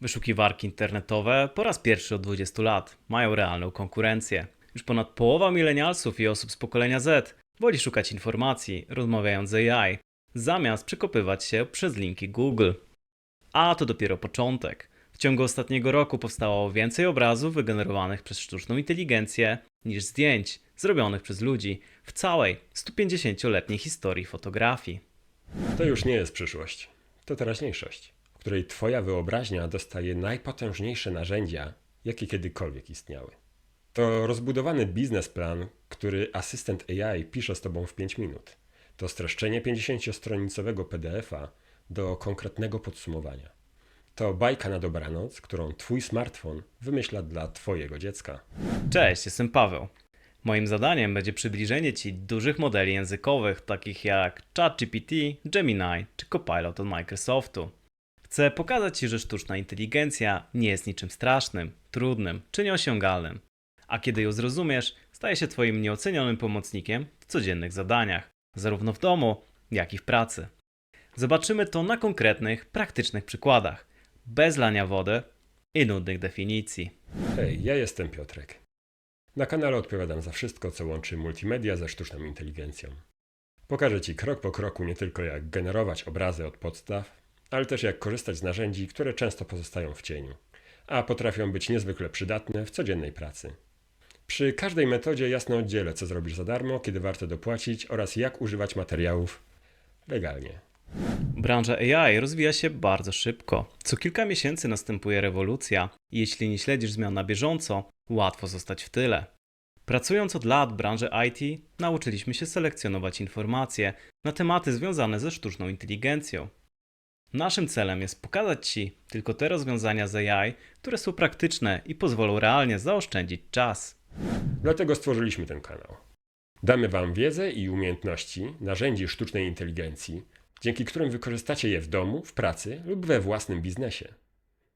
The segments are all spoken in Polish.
Wyszukiwarki internetowe po raz pierwszy od 20 lat mają realną konkurencję. Już ponad połowa milenialsów i osób z pokolenia Z woli szukać informacji, rozmawiając z AI, zamiast przekopywać się przez linki Google. A to dopiero początek. W ciągu ostatniego roku powstało więcej obrazów wygenerowanych przez sztuczną inteligencję niż zdjęć zrobionych przez ludzi w całej 150-letniej historii fotografii. To już nie jest przyszłość. To teraźniejszość, której Twoja wyobraźnia dostaje najpotężniejsze narzędzia, jakie kiedykolwiek istniały. To rozbudowany biznesplan, który asystent AI pisze z Tobą w 5 minut. To streszczenie 50-stronicowego PDF-a do konkretnego podsumowania. To bajka na dobranoc, którą Twój smartfon wymyśla dla Twojego dziecka. Cześć, jestem Paweł. Moim zadaniem będzie przybliżenie Ci dużych modeli językowych, takich jak ChatGPT, Gemini czy Copilot od Microsoftu. Chcę pokazać Ci, że sztuczna inteligencja nie jest niczym strasznym, trudnym czy nieosiągalnym, a kiedy ją zrozumiesz, staje się Twoim nieocenionym pomocnikiem w codziennych zadaniach, zarówno w domu, jak i w pracy. Zobaczymy to na konkretnych, praktycznych przykładach, bez lania wody i nudnych definicji. Hej, ja jestem Piotrek. Na kanale odpowiadam za wszystko, co łączy multimedia ze sztuczną inteligencją. Pokażę Ci krok po kroku nie tylko jak generować obrazy od podstaw, ale też jak korzystać z narzędzi, które często pozostają w cieniu, a potrafią być niezwykle przydatne w codziennej pracy. Przy każdej metodzie jasno oddzielę, co zrobisz za darmo, kiedy warto dopłacić oraz jak używać materiałów legalnie. Branża AI rozwija się bardzo szybko. Co kilka miesięcy następuje rewolucja i jeśli nie śledzisz zmian na bieżąco, łatwo zostać w tyle. Pracując od lat w branży IT, nauczyliśmy się selekcjonować informacje na tematy związane ze sztuczną inteligencją. Naszym celem jest pokazać Ci tylko te rozwiązania z AI, które są praktyczne i pozwolą realnie zaoszczędzić czas. Dlatego stworzyliśmy ten kanał. Damy Wam wiedzę i umiejętności narzędzi sztucznej inteligencji, dzięki którym wykorzystacie je w domu, w pracy lub we własnym biznesie.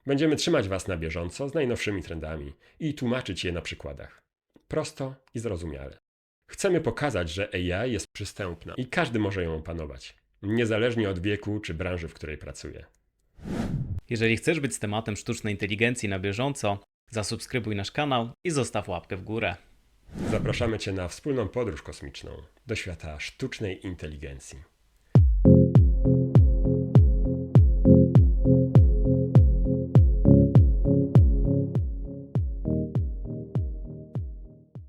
Będziemy trzymać Was na bieżąco z najnowszymi trendami i tłumaczyć je na przykładach. Prosto i zrozumiale. Chcemy pokazać, że AI jest przystępna i każdy może ją opanować, niezależnie od wieku czy branży, w której pracuje. Jeżeli chcesz być z tematem sztucznej inteligencji na bieżąco, zasubskrybuj nasz kanał i zostaw łapkę w górę. Zapraszamy Cię na wspólną podróż kosmiczną do świata sztucznej inteligencji.